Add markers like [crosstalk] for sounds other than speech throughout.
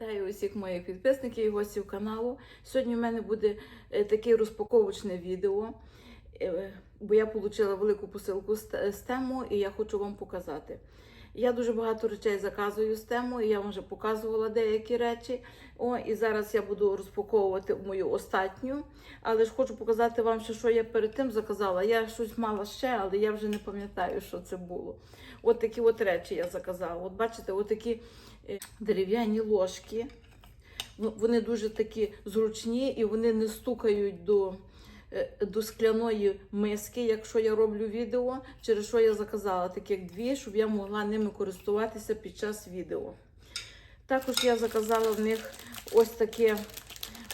Вітаю усіх моїх підписників і гостів каналу. Сьогодні в мене буде е, таке розпаковочне відео, е, бо я отримала велику посилку з з тему і я хочу вам показати. Я дуже багато речей заказую з тему, і я вам вже показувала деякі речі. О, і зараз я буду розпаковувати мою остатню. Але ж хочу показати вам, що я перед тим заказала. Я щось мала ще, але я вже не пам'ятаю, що це було. От такі от речі я заказала. От бачите, от такі е, дерев'яні ложки. Ну, Вони дуже такі зручні і вони не стукають до, е, до скляної миски, якщо я роблю відео, через що я заказала таких дві, щоб я могла ними користуватися під час відео. Також я заказала в них ось таке.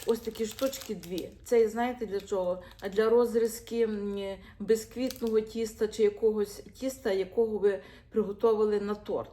Ось такі штучки дві. Це знаєте для чого? Для розрізки безквітного тіста чи якогось тіста, якого ви приготували на торт.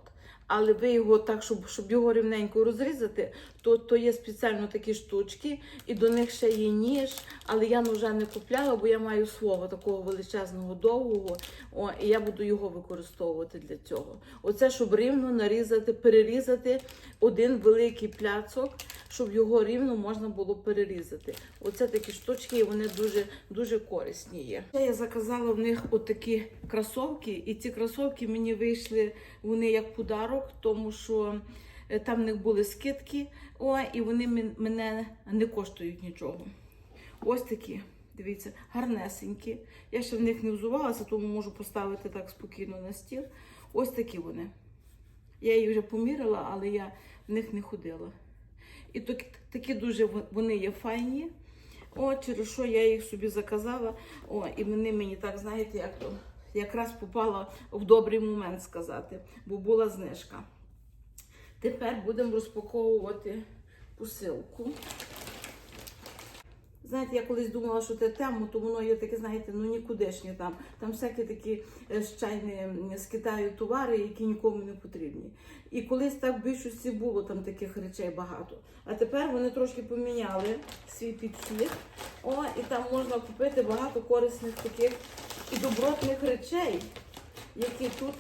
Але ви його так, щоб, щоб його рівненько розрізати, то, то є спеціально такі штучки, і до них ще є ніж, але я ножа не купляла, бо я маю свого такого величезного довгого, о, і я буду його використовувати для цього. Оце, щоб рівно нарізати, перерізати один великий пляцок, щоб його рівно можна було перерізати. Оце такі штучки, і вони дуже, дуже корисні є. Я заказала в них отакі кросовки, і ці кросовки мені вийшли вони як подарок, тому що е, там в них були скидки, о, і вони мене не коштують нічого. Ось такі. Дивіться, гарнесенькі. Я ще в них не взувалася, тому можу поставити так спокійно на стіл. Ось такі вони. Я їх вже поміряла, але я в них не ходила. І такі дуже вони є файні. О, через що я їх собі заказала. О, і вони мені так, знаєте, як то якраз попала в добрий момент сказати, бо була знижка. Тепер будемо розпаковувати посилку. Знаєте, я колись думала, що це тему, то воно є таке, знаєте, ну нікудишнє там. Там всякі такі е, м, з Китаю товари, які нікому не потрібні. І колись так в більшості було там таких речей багато. А тепер вони трошки поміняли свій підхід. О, і там можна купити багато корисних таких і добротних речей, які тут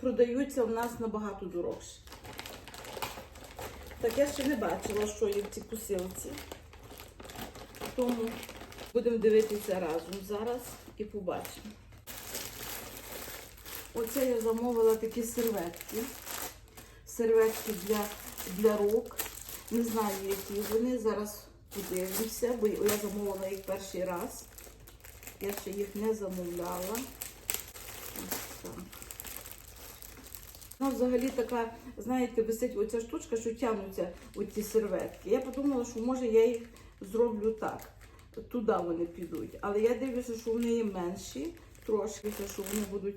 продаються в нас набагато дорожче. Так я ще не бачила, що є в цій посилці. Тому будемо дивитися разом зараз і побачимо. Оце я замовила такі серветки. Серветки для, для рук. Не знаю, які вони. Зараз подивимося, бо я замовила їх перший раз. Я ще їх не замовляла. Ось так. Ну, взагалі така, знаєте, висить оця штучка, що тягнуться оці серветки. Я подумала, що може я їх зроблю так. Туди вони підуть. Але я дивлюся, що вони є менші, трошки, що вони будуть,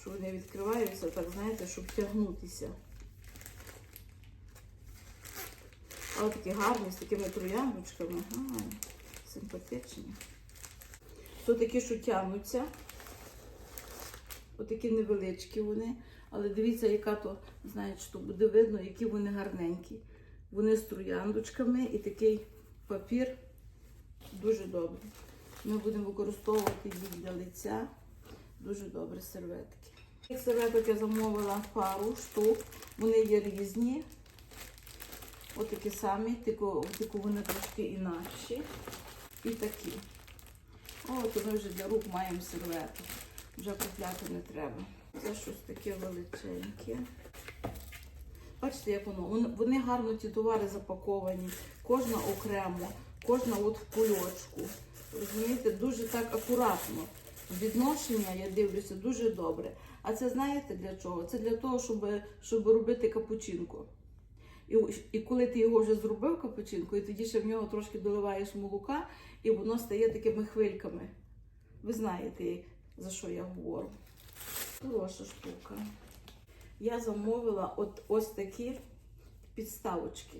що вони відкриваються, так знаєте, щоб тягнутися. Але такі гарні, з такими трояндочками. Симпатичні. То такі, що тягнуться. Отакі невеличкі вони. Але дивіться, яка то, знаєте, що буде видно, які вони гарненькі. Вони з трояндочками і такий папір дуже добрий. Ми будемо використовувати їх для лиця. Дуже добре серветки. Цих серветок я замовила пару штук. Вони є різні. Отакі самі, тільки, вони трошки інакші. І такі. О, то ми вже для рук маємо серветок. Вже купляти не треба. Це щось таке величеньке. Бачите, як воно? Вони гарно ці товари запаковані, кожна окремо, кожна от в кульочку. Розумієте, дуже так акуратно. Відношення, я дивлюся, дуже добре. А це знаєте для чого? Це для того, щоб, щоб робити капучинко. І, і коли ти його вже зробив капучинко, і тоді ще в нього трошки доливаєш молока, і воно стає такими хвильками. Ви знаєте, за що я говорю. Хороша штука. Я замовила от ось такі підставочки.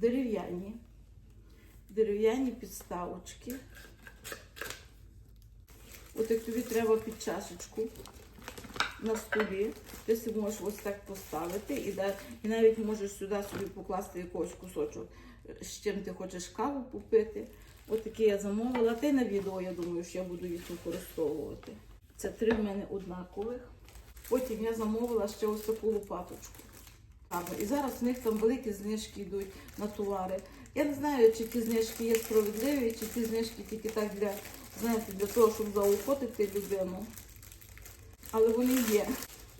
Дерев'яні. Дерев'яні підставочки. От як тобі треба під чашечку на столі. Ти собі можеш ось так поставити і, і навіть можеш сюди собі покласти якийсь кусочок, з чим ти хочеш каву попити. От такі я замовила. Та й на відео, я думаю, що я буду їх використовувати. Це три в мене однакових. Потім я замовила ще ось таку лопаточку. І зараз в них там великі знижки йдуть на товари. Я не знаю, чи ті знижки є справедливі, чи ті знижки тільки так для, знаєте, для того, щоб заохотити людину. Але вони є.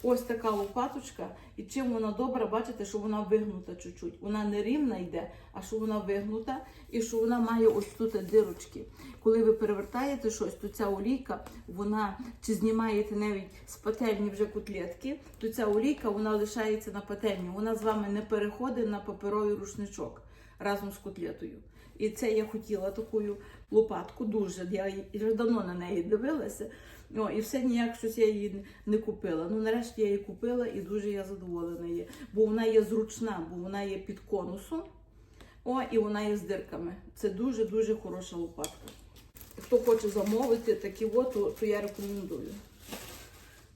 Ось така лопаточка, і чим вона добра, бачите, що вона вигнута чуть-чуть. Вона не рівна йде, а що вона вигнута, і що вона має ось тут дирочки. Коли ви перевертаєте щось, то ця олійка, вона чи знімаєте навіть з пательні вже котлетки, то ця олійка вона лишається на пательні. Вона з вами не переходить на паперовий рушничок разом з котлетою. І це я хотіла таку лопатку дуже. Я вже давно на неї дивилася. О, і все ніяк щось я її не- купила. Ну, нарешті я її купила і дуже я задоволена є. Бо вона є зручна, бо вона є під конусом. О, і вона є з дирками. Це дуже-дуже хороша лопатка. Хто хоче замовити такі от, то, то я рекомендую.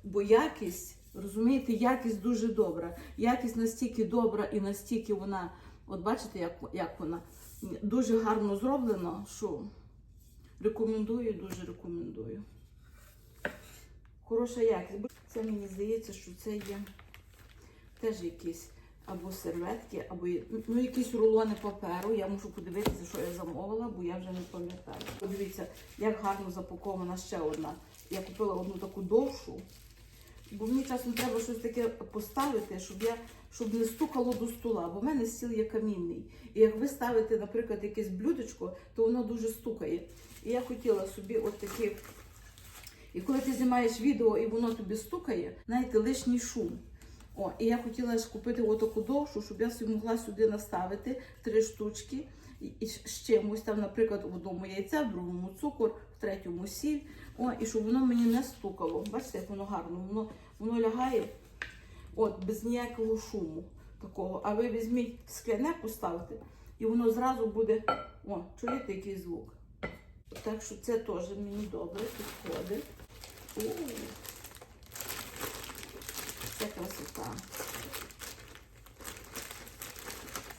Бо якість, розумієте, якість дуже добра. Якість настільки добра і настільки вона, от бачите, як, як вона дуже гарно зроблена, що рекомендую, дуже рекомендую. Хороша якість. Це мені здається, що це є теж якісь або серветки, або ну, якісь рулони паперу. Я мушу подивитися, що я замовила, бо я вже не пам'ятаю. Подивіться, як гарно запакована ще одна. Я купила одну таку довшу, бо мені часом треба щось таке поставити, щоб я щоб не стукало до стола, бо в мене стіл є камінний. І як ви ставите, наприклад, якесь блюдечко, то воно дуже стукає. І я хотіла собі от такі. І коли ти знімаєш відео і воно тобі стукає, знаєте, лишній шум. О, і я хотіла ж купити отаку довшу, щоб я собі могла сюди наставити три штучки і, з чимось там, наприклад, в одному яйця, в другому цукор, в третьому сіль. О, і щоб воно мені не стукало. Бачите, як воно гарно, воно, воно лягає от, без ніякого шуму такого. А ви візьміть скляне поставите, і воно зразу буде. О, чуєте який звук? Так що це теж мені добре підходить. Це красота.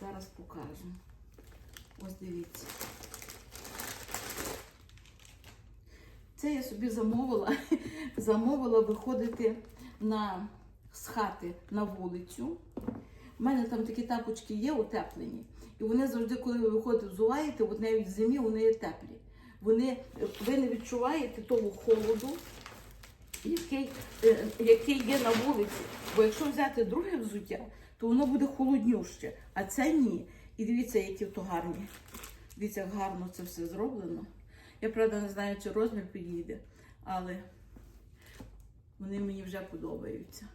Зараз покажу. Ось дивіться. Це я собі замовила, [laughs] замовила виходити на, з хати на вулицю. У мене там такі тапочки є утеплені. І вони завжди, коли ви виходите, взуваєте, от навіть в зимі вони є теплі. Вони, ви не відчуваєте того холоду, який, е, який є на вулиці. Бо якщо взяти друге взуття, то воно буде холоднюще, а це ні. І дивіться, які то гарні. Дивіться, як гарно це все зроблено. Я правда не знаю, чи розмір підійде, але вони мені вже подобаються.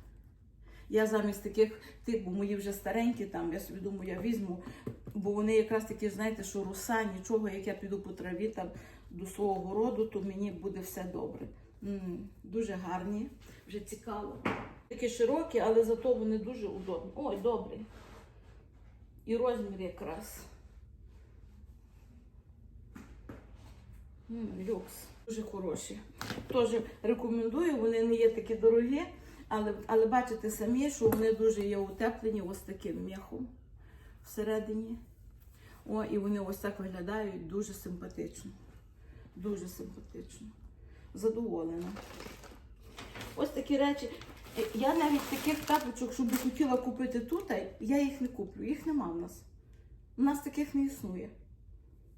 Я замість таких тих, бо мої вже старенькі, там я собі думаю, я візьму, бо вони якраз такі, знаєте, що руса, нічого, як я піду по траві там до свого городу, то мені буде все добре. м дуже гарні, вже цікаво. Такі широкі, але зато вони дуже удобні. Ой, добрі. І розмір якраз. М, люкс. Дуже хороші. Теж рекомендую, вони не є такі дорогі, але, але бачите самі, що вони дуже є утеплені ось таким м'яхом всередині. О, і вони ось так виглядають дуже симпатично. Дуже симпатично. Задоволена. Ось такі речі. Е, Я навіть таких тапочок, щоб хотіла купити тут, я їх не куплю. Їх нема в нас. У нас таких не існує.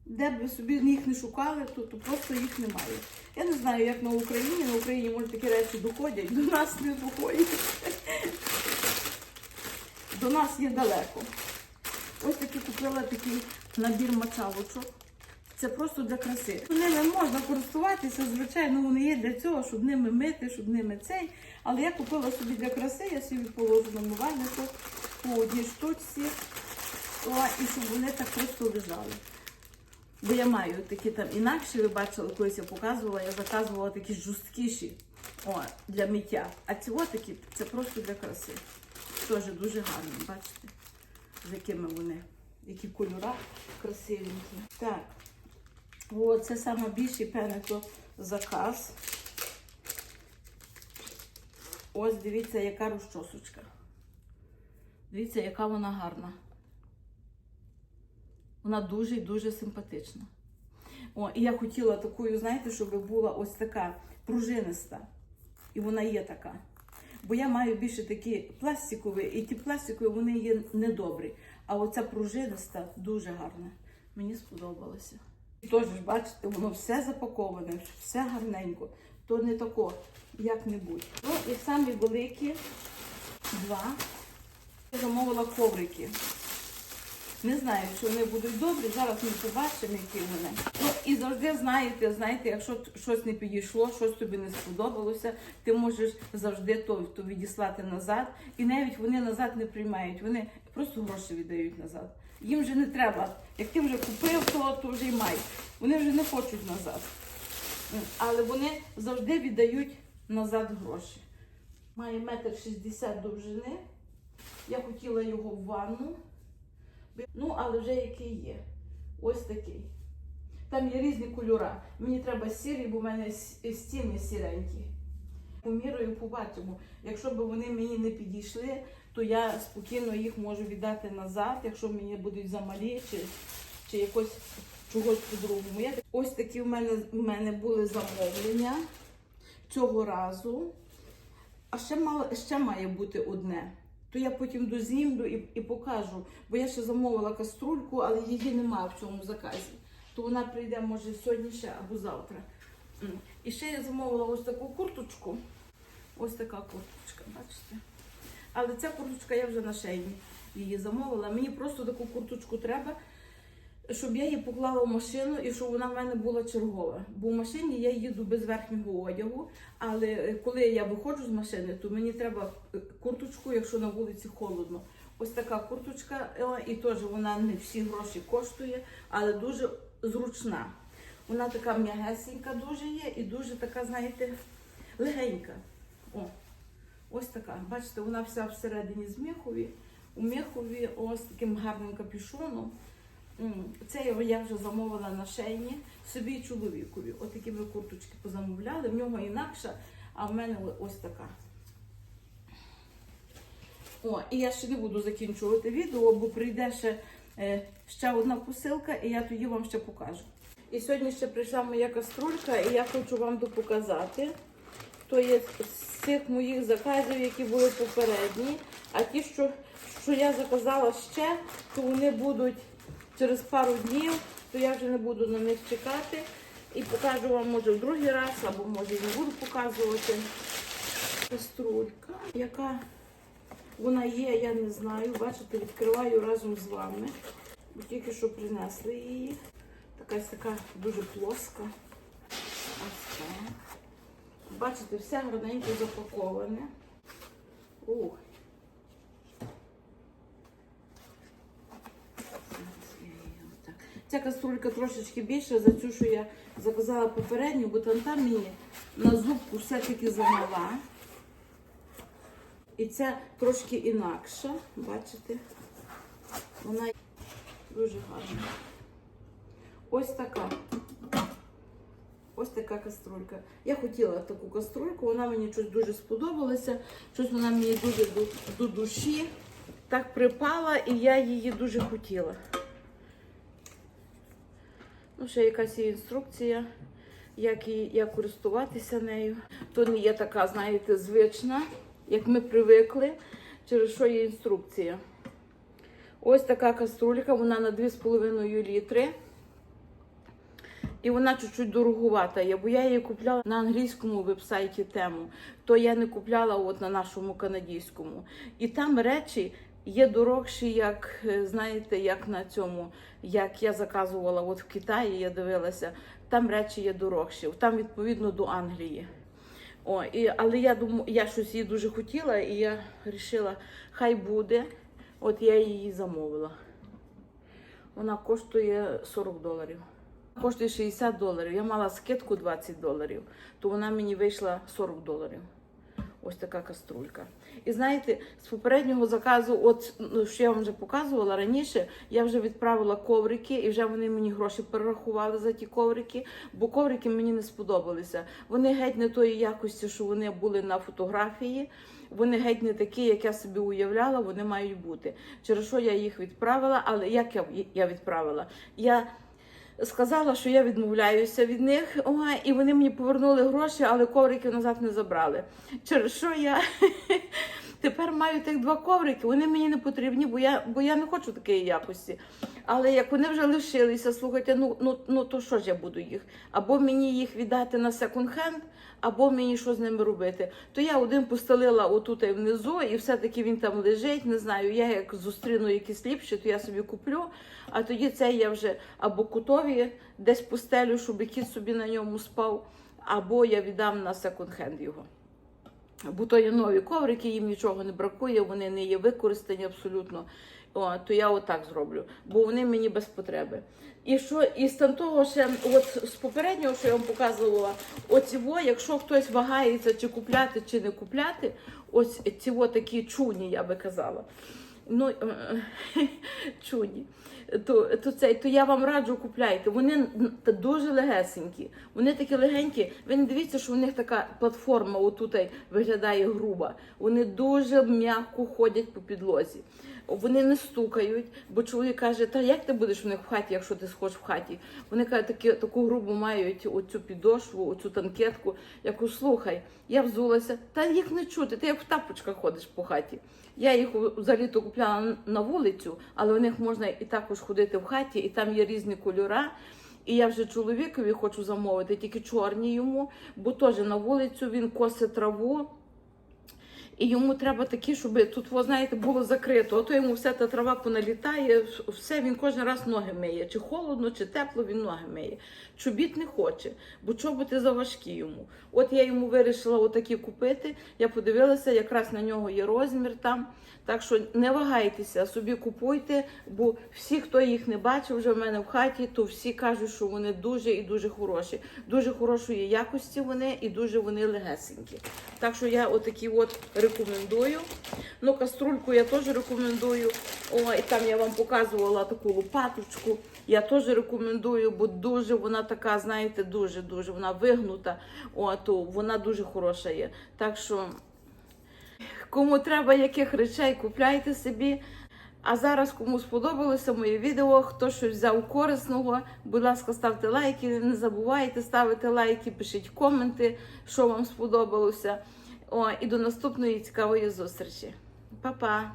Де б ви собі їх не шукали, то, то просто їх немає. Я не знаю, як на Україні. На Україні, може, такі речі доходять, до нас не доходять. До нас є далеко. Ось таки купила такий набір мочалочок. Це просто для краси. Ними можна користуватися, звичайно, вони є для цього, щоб ними мити, щоб ними цей. Але я купила собі для краси, я собі положу на мивальнику по одній штучці. О, і щоб вони так просто лежали. Бо я маю такі там інакші, ви бачили, колись я показувала, я заказувала такі жорсткіші о, для миття. А ці такі це просто для краси. Теж дуже гарно, бачите, з якими вони, які кольори красивенькі. Так, о, це саме більший певне то заказ. Ось дивіться, яка розчосочка. Дивіться, яка вона гарна. Вона дуже і дуже симпатична. О, і я хотіла такою, знаєте, щоб була ось така пружиниста. І вона є така. Бо я маю більше такі пластикові, і ті пластикові вони є недобрі. А оця пружиниста дуже гарна. Мені сподобалося. І теж бачите, воно все запаковане, все гарненько. То не тако, як-небудь. Ну і самі великі два. Я замовила коврики. Не знаю, чи вони будуть добрі. Зараз ми побачимо, які вони. Ну і завжди знаєте, знаєте, якщо щось не підійшло, щось тобі не сподобалося, ти можеш завжди то, то відіслати назад. І навіть вони назад не приймають. Вони просто гроші віддають назад. Їм вже не треба. Як ти вже купив, то, то вже й май. Вони вже не хочуть назад. Але вони завжди віддають назад гроші. Має метр шістдесят довжини. Я хотіла його в ванну. Ну, але вже який є. Ось такий. Там є різні кольори. Мені треба сірий, бо в мене стіни сіренькі. Помірою побачимо. Якщо б вони мені не підійшли, то я спокійно їх можу віддати назад, якщо мені будуть замалі чи, чи якось чогось по-другому. Я... Ось такі в мене, в мене були замовлення цього разу. А ще, мало, ще має бути одне. То я потім дознімлю і, і покажу. Бо я ще замовила каструльку, але її немає в цьому заказі. То вона прийде, може, сьогодні ще або завтра. І ще я замовила ось таку курточку. Ось така курточка, бачите? Але ця курточка я вже на шейні її замовила. Мені просто таку курточку треба, щоб я її поклала в машину і щоб вона в мене була чергова. Бо в машині я їду без верхнього одягу, але коли я виходжу з машини, то мені треба е, курточку, якщо на вулиці холодно. Ось така курточка, е, і теж вона не всі гроші коштує, але дуже зручна. Вона така м'ягесенька дуже є і дуже така, знаєте, легенька. О, ось така. Бачите, вона вся всередині з мехові. У мехові ось таким гарним капюшоном. Це я вже замовила на шейні собі чоловікові. От такі ми курточки позамовляли. В нього інакша, а в мене ось така. О, і я ще не буду закінчувати відео, бо прийде ще, е, ще одна посилка, і я тоді вам ще покажу. І сьогодні ще прийшла моя каструлька, і я хочу вам допоказати. То є з цих моїх заказів, які були попередні. А ті, що, що я заказала ще, то вони будуть через пару днів, то я вже не буду на них чекати. І покажу вам, може, в другий раз, або може і не буду показувати. Каструлька, яка вона є, я не знаю. Бачите, відкриваю разом з вами. Бо тільки що принесли її. Якась така дуже плоска. Ось так. Бачите, все гарненько запаковане. Ух. Її. Ця каструлька трошечки більша за цю, що я заказала попередню, бо там там мені на зубку все-таки замала. І ця трошки інакша, бачите? Вона дуже гарна. Ось така. Ось така каструлька. Я хотіла таку каструльку, вона мені щось дуже сподобалася. Щось вона мені дуже до, до душі так припала, і я її дуже хотіла. Ну, ще якась є інструкція, як, її, як користуватися нею. То не є така, знаєте, звична, як ми привикли, через що є інструкція. Ось така каструлька, вона на 2,5 літри. І вона чуть-чуть дорогувата є, бо я її купляла на англійському вебсайті тему, то я не купляла от на нашому канадському. І там речі є дорогші, як е, знаєте, як на цьому, як я заказувала от в Китаї, я дивилася, там речі є дорогші, там відповідно до Англії. О, і, але я думаю, я щось її дуже хотіла, і я вирішила, хай буде. От я її замовила. Вона коштує 40 доларів. Коштує 60 доларів. Я мала скидку 20 доларів, то вона мені вийшла 40 доларів. Ось така каструлька. І знаєте, з попереднього заказу, от ну, що я вам вже показувала раніше, я вже відправила коврики, і вже вони мені гроші перерахували за ті коврики, бо коврики мені не сподобалися. Вони геть не тої якості, що вони були на фотографії. Вони геть не такі, як я собі уявляла, вони мають бути. Через що я їх відправила, але як я, я відправила? Я сказала, що я відмовляюся від них, О, і вони мені повернули гроші, але коврики назад не забрали. Через що я Тепер маю тих два коврики, вони мені не потрібні, бо я, бо я не хочу такої якості. Але як вони вже лишилися, слухайте, ну, ну, ну то що ж я буду їх? Або мені їх віддати на секонд-хенд, або мені що з ними робити. То я один постелила отут внизу, і все-таки він там лежить. Не знаю, я як зустріну якісь ліпші, то я собі куплю. А тоді це я вже або кутові десь постелю, щоб кіт собі на ньому спав, або я віддам на секонд-хенд його. Бо то є нові коврики, їм нічого не бракує, вони не є використані абсолютно. О, то я отак зроблю, бо вони мені без потреби. І що і там того ще, от з попереднього, що я вам показувала, оці якщо хтось вагається, чи купляти, чи не купляти, ось ці во такі чуні, я би казала. Ну, [laughs] чудні. То, то, це, то я вам раджу купляйте. Вони дуже легесенькі. Вони такі легенькі. Ви не дивіться, що у них така платформа отут виглядає груба. Вони дуже м'яко ходять по підлозі. Вони не стукають, бо чоловік каже, та як ти будеш в них в хаті, якщо ти схож в хаті? Вони кажуть, такі, таку грубу мають оцю підошву, оцю танкетку. Я кажу, слухай, я взулася, та їх не чути, ти як в тапочках ходиш по хаті. Я їх взагалі то купляла на вулицю, але в них можна і також ходити в хаті, і там є різні кольора. І я вже чоловікові хочу замовити, тільки чорні йому, бо теж на вулицю він косить траву. І йому треба такі, щоб тут, ви знаєте, було закрито. А то йому вся та трава поналітає, все він кожен раз ноги миє. Чи холодно, чи тепло, він ноги миє. Чобіт не хоче, бо чоботи заважкі йому. От я йому вирішила отакі купити. Я подивилася, якраз на нього є розмір там. Так що не вагайтеся, собі купуйте, бо всі, хто їх не бачив вже в мене в хаті, то всі кажуть, що вони дуже і дуже хороші. Дуже хорошої якості вони і дуже вони легесенькі. Так що я отакі от рекомендую. Ну, каструльку я теж рекомендую. О, там я вам показувала таку лопаточку. Я теж рекомендую, бо дуже вона така, знаєте, дуже-дуже вона вигнута. О, вона дуже хороша є. Так що. Кому треба яких речей, купляйте собі. А зараз, кому сподобалося моє відео, хто щось взяв корисного, будь ласка, ставте лайки. Не забувайте ставити лайки, пишіть коменти, що вам сподобалося. О, і до наступної цікавої зустрічі. Па-па!